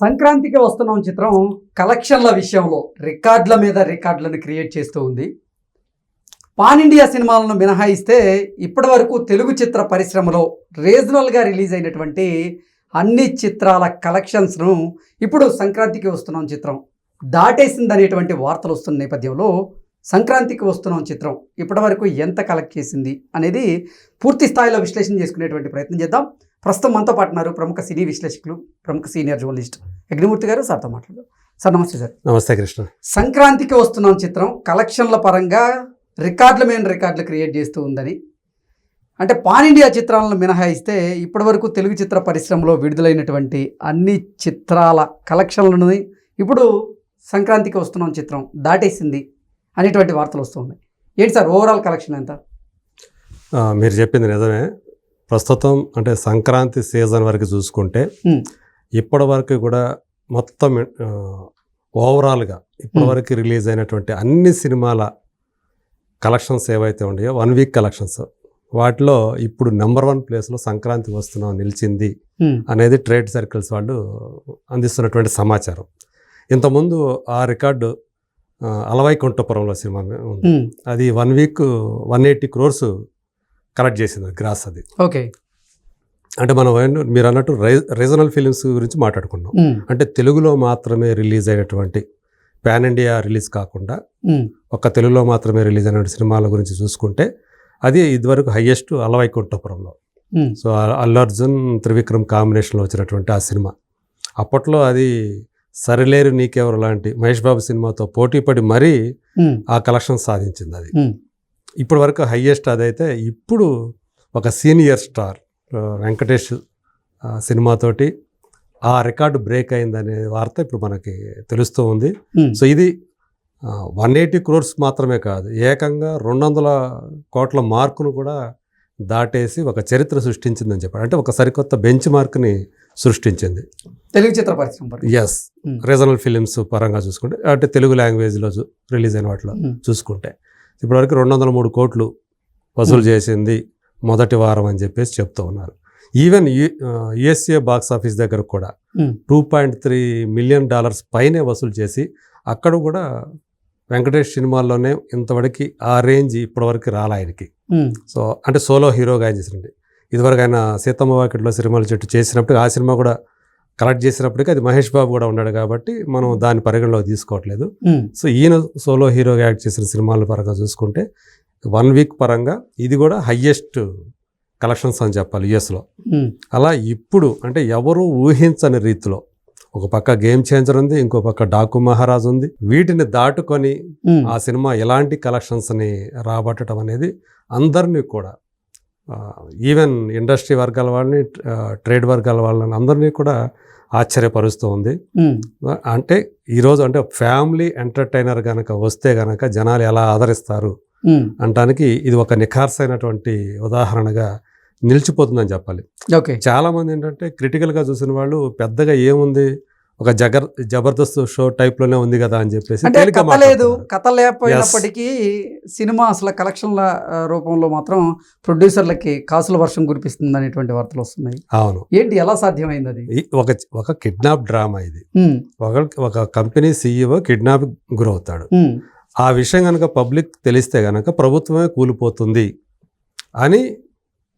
సంక్రాంతికి వస్తున్న చిత్రం కలెక్షన్ల విషయంలో రికార్డుల మీద రికార్డులను క్రియేట్ చేస్తూ ఉంది. పాన్ ఇండియా సినిమాలను మినహాయిస్తే ఇప్పటి వరకు తెలుగు చిత్ర పరిశ్రమలో రీజనల్గా రిలీజ్ అయినటువంటి అన్ని చిత్రాల కలెక్షన్స్ను ఇప్పుడు సంక్రాంతికి వస్తున్నాం చిత్రం. దాటేసింది అనేటువంటి వార్తలు వస్తున్న నేపథ్యంలో సంక్రాంతికి వస్తున్నాం చిత్రం. ఇప్పటి వరకు ఎంత కలెక్ట్ చేసింది అనేది పూర్తి స్థాయిలో విశ్లేషణ చేసుకునేటువంటి ప్రయత్నం చేద్దాం. ప్రస్తుతం మనతో పాటు ఉన్నారు ప్రముఖ సినీ విశ్లేషకులు ప్రముఖ సీనియర్ జర్నలిస్ట్ అగ్నిమూర్తి గారు. సార్తో మాట్లాడదాం. సార్ నమస్తే సార్. నమస్తే కృష్ణ. సంక్రాంతికి వస్తున్నాం చిత్రం. కలెక్షన్ల పరంగా రికార్డుల మీద రికార్డులు క్రియేట్ చేస్తూ ఉందని. అంటే పాన్ ఇండియా చిత్రాలను మినహాయిస్తే ఇప్పటివరకు తెలుగు చిత్ర పరిశ్రమలో విడుదలైనటువంటి అన్ని చిత్రాల కలెక్షన్లను ఇప్పుడు సంక్రాంతికి వస్తున్నాం చిత్రం. దాటేసింది అనేటువంటి వార్తలు వస్తూ ఉన్నాయి ఏంటి సార్ ఓవరాల్ కలెక్షన్ ఎంత మీరు చెప్పింది నిజమే ప్రస్తుతం అంటే సంక్రాంతి సీజన్ వరకు చూసుకుంటే. ఇప్పటి వరకు కూడా మొత్తం ఓవరాల్గా ఇప్పటి Hmm. వరకు రిలీజ్ అయినటువంటి అన్ని సినిమాల కలెక్షన్స్ ఏవైతే ఉన్నాయో వన్ వీక్ కలెక్షన్స్ వాటిలో ఇప్పుడు నెంబర్ వన్ ప్లేస్లో సంక్రాంతి వస్తున్నాం నిలిచింది. అనేది ట్రేడ్ సర్కిల్స్ వాళ్ళు అందిస్తున్నటువంటి సమాచారం ఇంతకుముందు ఆ రికార్డు అలవైకుంఠపురంలో సినిమా ఉంది. అది one week one eighty crores collect చేసింది గ్రాస్ అది ఓకే అంటే మనం మీరు అన్నట్టు రీజనల్ ఫిలిమ్స్ గురించి మాట్లాడుకున్నాం. అంటే తెలుగులో మాత్రమే రిలీజ్ అయినటువంటి పాన్ ఇండియా రిలీజ్ కాకుండా. ఒక్క తెలుగులో మాత్రమే రిలీజ్ అయినటువంటి సినిమాల గురించి చూసుకుంటే అది ఇదివరకు హయ్యెస్ట్ అలవైకుంఠపురంలో. సో అల్లు అర్జున్ త్రివిక్రమ్ కాంబినేషన్లో వచ్చినటువంటి ఆ సినిమా అప్పట్లో అది సరిలేరు నీకెవరు లాంటి మహేష్ బాబు సినిమాతో పోటీపడి మరీ హ్మ్. ఆ కలెక్షన్ సాధించింది అది. ఇప్పటి వరకు హయ్యెస్ట్ అదైతే ఇప్పుడు ఒక సీనియర్ స్టార్ వెంకటేష్ సినిమాతోటి ఆ రికార్డు బ్రేక్ అయిందనే వార్త ఇప్పుడు మనకి తెలుస్తూ ఉంది. సో ఇది వన్ ఎయిటీ క్రోర్స్ మాత్రమే కాదు ఏకంగా రెండు వందల కోట్ల మార్కును కూడా దాటేసి ఒక చరిత్ర సృష్టించిందని చెప్పాడు అంటే ఒక సరికొత్త బెంచ్ మార్క్ని సృష్టించింది తెలుగు చిత్ర పరిశ్రమ. Yes Hmm. రీజనల్ ఫిలిమ్స్ పరంగా చూసుకుంటే అంటే తెలుగు లాంగ్వేజ్లో రిలీజ్ అయిన వాటిలో హ్మ్. చూసుకుంటే ఇప్పటివరకు రెండు వందల మూడు కోట్లు వసూలు Hmm. చేసింది మొదటి వారం అని చెప్పేసి చెప్తూ ఉన్నారు ఈవెన్ యుఎస్ఏ బాక్స్ ఆఫీస్ దగ్గర కూడా Hmm. Two point three million dollars పైనే వసూలు చేసి అక్కడ కూడా వెంకటేష్ సినిమాల్లోనే ఇంతవరకు ఆ రేంజ్ ఇప్పటివరకు రాలే ఆయనకి. సో అంటే సోలో హీరోగా ఆయన చేసినట్టు ఇదివరకు ఆయన సీతమ్మ వాకిట్లో సినిమాల చెట్టు చేసినప్పుడు ఆ సినిమా కూడా కలెక్ట్ చేసినప్పటికీ అది మహేష్ బాబు కూడా ఉన్నాడు కాబట్టి మనం దాని పరిగణలోకి తీసుకోవట్లేదు. సో ఈయన సోలో హీరోగా యాక్ట్ చేసిన సినిమాల పరంగా చూసుకుంటే వన్ వీక్ పరంగా ఇది కూడా హయ్యెస్ట్ కలెక్షన్స్ అని చెప్పాలి యుఎస్లో. అలా ఇప్పుడు అంటే ఎవరు ఊహించని రీతిలో ఒక పక్క గేమ్ చేంజర్ ఉంది ఇంకో పక్క డాకు మహారాజ్ ఉంది వీటిని దాటుకొని. ఆ సినిమా ఎలాంటి కలెక్షన్స్ని రాబట్టడం అనేది అందరినీ కూడా ఈవెన్ ఇండస్ట్రీ వర్గాల వాళ్ళని ట్రేడ్ వర్గాల వాళ్ళని అందరినీ కూడా ఆశ్చర్యపరుస్తూ ఉంది. అంటే ఈరోజు అంటే ఫ్యామిలీ ఎంటర్టైనర్ కనుక వస్తే కనుక జనాలు ఎలా ఆదరిస్తారు హ్మ్. అనటానికి ఇది ఒక నిఖార్సైనటువంటి ఉదాహరణగా నిలిచిపోతుందని చెప్పాలి ఓకే చాలామంది ఏంటంటే క్రిటికల్గా చూసిన వాళ్ళు పెద్దగా ఏముంది ఒక జగర్ జబర్దస్త్ షో టైప్లోనే ఉంది కదా అని చెప్పేసి అంటే కథ లేదు. కథ లేకపోయినప్పటికీ సినిమా అసలు కలెక్షన్ల రూపంలో మాత్రం ప్రొడ్యూసర్లకి కాసుల వర్షం కురిపిస్తుంది అనేటువంటి వార్తలు వస్తున్నాయి అవును ఏంటి ఎలా సాధ్యమైంది అది ఒక ఒక కిడ్నాప్ డ్రామా ఇది. ఒక ఒక కంపెనీ సీఈఓ కిడ్నాప్ గురవుతాడు. ఆ విషయం కనుక పబ్లిక్ తెలిస్తే కనుక ప్రభుత్వమే కూలిపోతుంది అని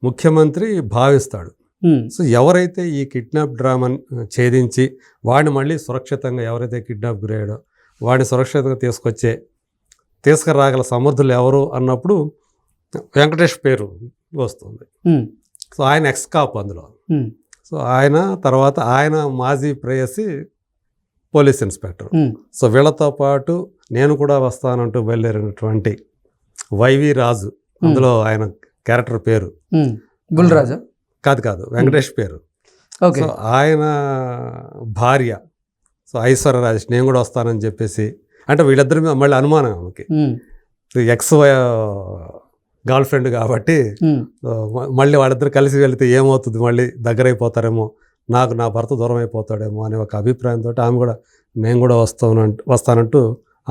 ముఖ్యమంత్రి భావిస్తాడు. సో ఎవరైతే ఈ కిడ్నాప్ డ్రామాని ఛేదించి వాడిని మళ్ళీ సురక్షితంగా ఎవరైతే కిడ్నాప్ గురయ్యాడో వాడిని సురక్షితంగా తీసుకొచ్చే తీసుకురాగల సమర్థులు ఎవరు అన్నప్పుడు వెంకటేష్ పేరు వస్తుంది. సో ఆయన ఎక్స్ కాప్ అందులో. సో ఆయన తర్వాత ఆయన మాజీ ప్రేయసి పోలీస్ ఇన్స్పెక్టర్. సో వీళ్ళతో పాటు నేను కూడా వస్తానంటూ బయలుదేరినటువంటి వైవి రాజు అందులో ఆయన క్యారెక్టర్ పేరు హ్మ్. కాదు కాదు వెంకటేష్ పేరు. ఓకే. సో ఆయన భార్య సో ఐశ్వర్య రాజేష్ నేను కూడా వస్తానని చెప్పేసి అంటే వీళ్ళిద్దరి మీద మళ్ళీ అనుమానం ఆమెకి. ఎక్స్ గర్ల్ ఫ్రెండ్ కాబట్టి మళ్ళీ వాళ్ళిద్దరు కలిసి వెళ్తే ఏమవుతుంది? మళ్ళీ దగ్గర అయిపోతారేమో నాకు నా భర్త దూరం అయిపోతాడేమో అనే ఒక అభిప్రాయంతో ఆమె కూడా నేను కూడా వస్తానంటూ వస్తానంటూ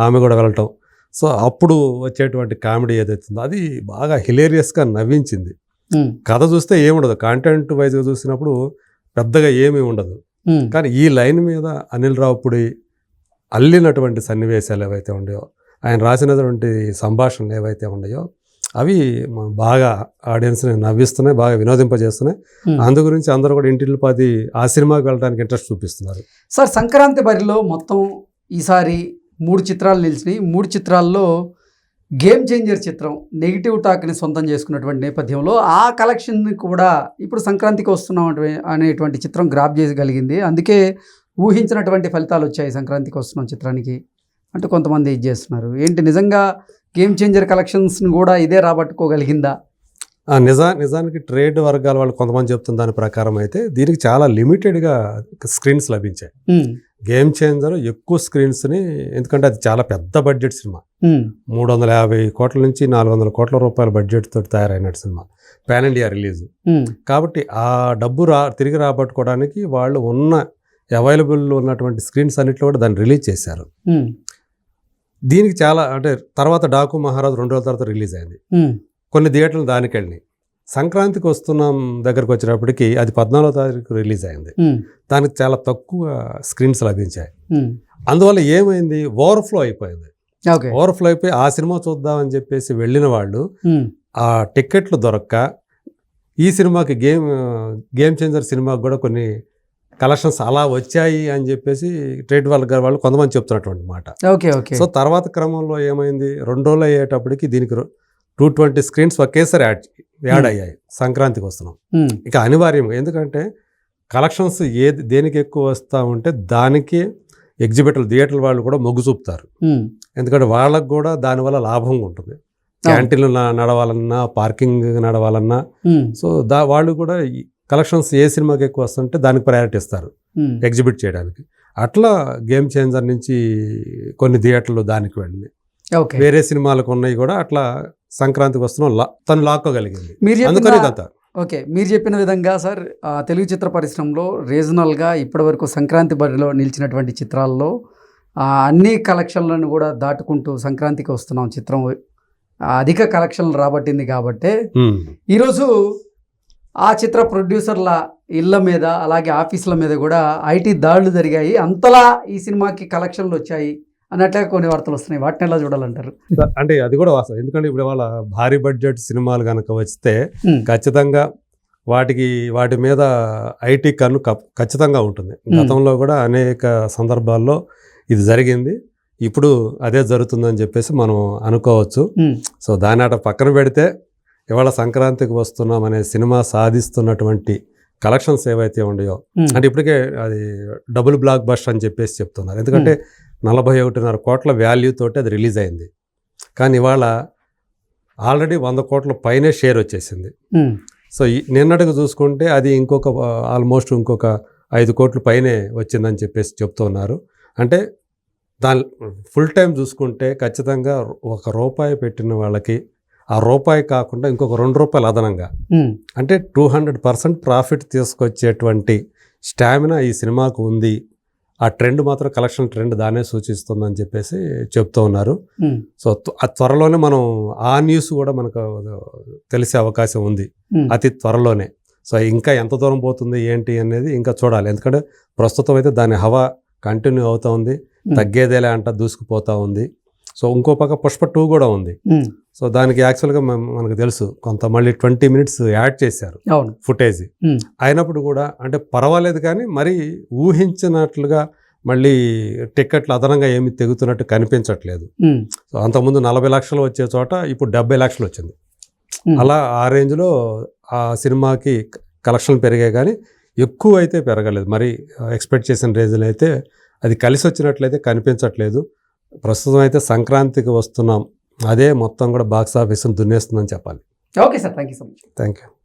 ఆమె కూడా వెళ్ళటం. సో అప్పుడు వచ్చేటువంటి కామెడీ ఏదైతుందో అది బాగా హిలేరియస్గా నవ్వించింది. కథ చూస్తే ఏముండదు. కాంటెంట్ వైజ్గా చూసినప్పుడు పెద్దగా ఏమీ ఉండదు. కానీ ఈ లైన్ మీద అనిల్ రావుపుడి అల్లినటువంటి సన్నివేశాలు ఏవైతే ఉన్నాయో ఆయన రాసినటువంటి సంభాషణలు ఏవైతే ఉన్నాయో అవి బాగా ఆడియన్స్ని నవ్విస్తున్నాయి బాగా వినోదింపజేస్తున్నాయి. అందు గురించి అందరూ కూడా ఇంటిల్లి పాది ఆ సినిమాకి వెళ్ళడానికి ఇంట్రెస్ట్ చూపిస్తున్నారు. సార్ సంక్రాంతి బరిలో మొత్తం ఈసారి మూడు చిత్రాలు నిలిచినాయి. మూడు చిత్రాల్లో గేమ్ చేంజర్ చిత్రం నెగిటివ్ టాక్ని సొంతం చేసుకున్నటువంటి నేపథ్యంలో ఆ కలెక్షన్ కూడా ఇప్పుడు సంక్రాంతికి వస్తున్నాం అనే- అనేటువంటి చిత్రం గ్రాప్ చేయగలిగింది అందుకే ఊహించినటువంటి ఫలితాలు వచ్చాయి సంక్రాంతికి వస్తున్నాం చిత్రానికి. అంటూ కొంతమంది ఇది చేస్తున్నారు. ఏంటి నిజంగా గేమ్ చేంజర్ కలెక్షన్స్ని కూడా ఇదే రాబట్టుకోగలిగిందా? నిజా నిజానికి ట్రేడ్ వర్గాల వాళ్ళు కొంతమంది చెప్తున్న దాని ప్రకారం అయితే దీనికి చాలా లిమిటెడ్గా స్క్రీన్స్ లభించాయి. గేమ్ చేంజర్ ఎక్కువ స్క్రీన్స్ని ఎందుకంటే అది చాలా పెద్ద బడ్జెట్ సినిమా. మూడు వందల యాభై కోట్ల నుంచి నాలుగు వందల కోట్ల రూపాయల బడ్జెట్ తోటి తయారైన సినిమా. Pan India release. కాబట్టి ఆ డబ్బు రా తిరిగి రాబట్టుకోవడానికి వాళ్ళు ఉన్న అవైలబుల్ ఉన్నటువంటి స్క్రీన్స్ అన్నిట్లో కూడా దాన్ని రిలీజ్ చేశారు. దీనికి చాలా అంటే తర్వాత డాకు మహారాజ్ రెండు రోజుల తర్వాత రిలీజ్ అయింది. కొన్ని థియేటర్లు దానికి వెళ్ళినాయి సంక్రాంతికి వస్తున్నాం దగ్గరకు వచ్చేటప్పటికి అది పద్నాలుగో తారీఖు రిలీజ్ అయింది. దానికి చాలా తక్కువ స్క్రీన్స్ లభించాయి. అందువల్ల ఏమైంది? ఓవర్ఫ్లో అయిపోయింది. ఓవర్ఫ్లో అయిపోయి ఆ సినిమా చూద్దామని చెప్పేసి వెళ్ళిన వాళ్ళు ఆ టికెట్లు దొరక్క ఈ సినిమాకి గేమ్ గేమ్ చేంజర్ సినిమాకి కూడా కొన్ని కలెక్షన్స్ అలా వచ్చాయి అని చెప్పేసి ట్రేడ్ వాళ్ళ గారు వాళ్ళు కొంతమంది చెప్తున్నటువంటి మాట. Okay okay. సో తర్వాత క్రమంలో ఏమైంది? రెండు రోజులు అయ్యేటప్పటికి దీనికి టూ ట్వంటీ స్క్రీన్స్ ఒకేసారి యాడ్ యాడ్. అయ్యాయి. సంక్రాంతికి వస్తున్నాం. ఇక అనివార్యంగా ఎందుకంటే కలెక్షన్స్ ఏది దేనికి ఎక్కువ వస్తూ ఉంటే దానికి ఎగ్జిబిటర్లు థియేటర్ల వాళ్ళు కూడా మొగ్గు చూపుతారు. ఎందుకంటే వాళ్ళకు కూడా దానివల్ల లాభం ఉంటుంది. క్యాంటీన్లు నడవాలన్నా పార్కింగ్ నడవాలన్నా. సో దా వాళ్ళు కూడా కలెక్షన్స్ ఏ సినిమాకి ఎక్కువ వస్తుంటే దానికి ప్రయారిటీ ఇస్తారు. ఎగ్జిబిట్ చేయడానికి. అట్లా గేమ్ చేంజర్ నుంచి కొన్ని థియేటర్లు దానికి వెళ్ళినాయి. వేరే సినిమాలకు ఉన్నాయి కూడా అట్లా సంక్రాంతికి వస్తున్నాం లా తను లాక్కోగలిగింది. మీరు అందుకని చెప్పిన ఇదంతా ఓకే మీరు చెప్పిన విధంగా సార్ తెలుగు చిత్ర పరిశ్రమలో రీజనల్గా ఇప్పటివరకు సంక్రాంతి బరిలో నిలిచినటువంటి చిత్రాల్లో అన్ని కలెక్షన్లను కూడా దాటుకుంటూ సంక్రాంతికి వస్తున్నాం చిత్రం. అధిక కలెక్షన్లు రాబట్టింది కాబట్టే. ఈరోజు ఆ చిత్ర ప్రొడ్యూసర్ల ఇళ్ళ మీద అలాగే ఆఫీసుల మీద కూడా ఐటీ దాడులు జరిగాయి. అంతలా ఈ సినిమాకి కలెక్షన్లు వచ్చాయి. అన్నట్లుగా కొన్ని వార్తలు వస్తున్నాయి. వాటిని ఎలా చూడాలంటారు? అంటే అది కూడా వాస్తవం. ఎందుకంటే ఇప్పుడు వాళ్ళ భారీ బడ్జెట్ సినిమాలు కనుక వస్తే ఖచ్చితంగా వాటికి వాటి మీద ఐటీ కన్ను ఖచ్చితంగా ఉంటుంది. గతంలో కూడా అనేక సందర్భాల్లో ఇది జరిగింది. ఇప్పుడు అదే జరుగుతుందని చెప్పేసి మనం అనుకోవచ్చు. సో దాని అట పక్కన పెడితే ఇవాళ సంక్రాంతికి వస్తున్నాం అనే సినిమా సాధిస్తున్నటువంటి కలెక్షన్స్ ఏవైతే ఉన్నాయో అంటే ఇప్పటికే అది డబుల్ బ్లాక్ బస్టర్ అని చెప్పేసి చెప్తున్నారు. ఎందుకంటే నలభై ఒకటిన్నర కోట్ల వాల్యూ తోటి అది రిలీజ్ అయింది. కానీ ఇవాళ ఆల్రెడీ వంద కోట్ల పైనే షేర్ వచ్చేసింది. సో నిన్నటికి చూసుకుంటే అది ఇంకొక ఆల్మోస్ట్ ఇంకొక ఐదు కోట్ల పైనే వచ్చిందని చెప్పేసి చెప్తున్నారు అంటే దాని ఫుల్ టైం చూసుకుంటే ఖచ్చితంగా ఒక రూపాయి పెట్టిన వాళ్ళకి ఆ రూపాయి కాకుండా ఇంకొక రెండు రూపాయలు అదనంగా. అంటే టూ హండ్రెడ్ పర్సెంట్ ప్రాఫిట్ తీసుకొచ్చేటువంటి స్టామినా ఈ సినిమాకు ఉంది. ఆ ట్రెండ్ మాత్రం కలెక్షన్ ట్రెండ్ దానే సూచిస్తుందని చెప్పేసి చెప్తూ ఉన్నారు. సో ఆ త్వరలోనే మనం ఆ న్యూస్ కూడా మనకు తెలిసే అవకాశం ఉంది. అతి త్వరలోనే. సో ఇంకా ఎంత దూరం పోతుంది ఏంటి అనేది ఇంకా చూడాలి. ఎందుకంటే ప్రస్తుతం అయితే దాని హవా కంటిన్యూ అవుతూ ఉంది. తగ్గేదేలే అంట దూసుకుపోతూ ఉంది. సో ఇంకో పక్క పుష్ప టూ కూడా ఉంది. సో దానికి యాక్చువల్గా మన- మనకు తెలుసు కొంత మళ్ళీ ట్వంటీ మినిట్స్ యాడ్ చేశారు అవును. ఫుటేజ్. అయినప్పుడు కూడా అంటే పర్వాలేదు కానీ మరి ఊహించినట్లుగా మళ్ళీ టికెట్లు అదనంగా ఏమి తెగుతున్నట్టు కనిపించట్లేదు. సో అంతకుముందు నలభై లక్షలు వచ్చే చోట ఇప్పుడు డెబ్బై లక్షలు వచ్చింది. అలా ఆ రేంజ్లో ఆ సినిమాకి కలెక్షన్లు పెరిగాయి కానీ ఎక్కువ అయితే పెరగలేదు. మరి ఎక్స్పెక్ట్ చేసిన రేంజ్లో అయితే అది కలిసి వచ్చినట్లయితే కనిపించట్లేదు. ప్రస్తుతం అయితే సంక్రాంతికి వస్తున్నాం. అదే మొత్తం కూడా బాక్స్ ఆఫీస్ని దున్నేస్తుందని చెప్పాలి. Okay sir thank you so much. Thank you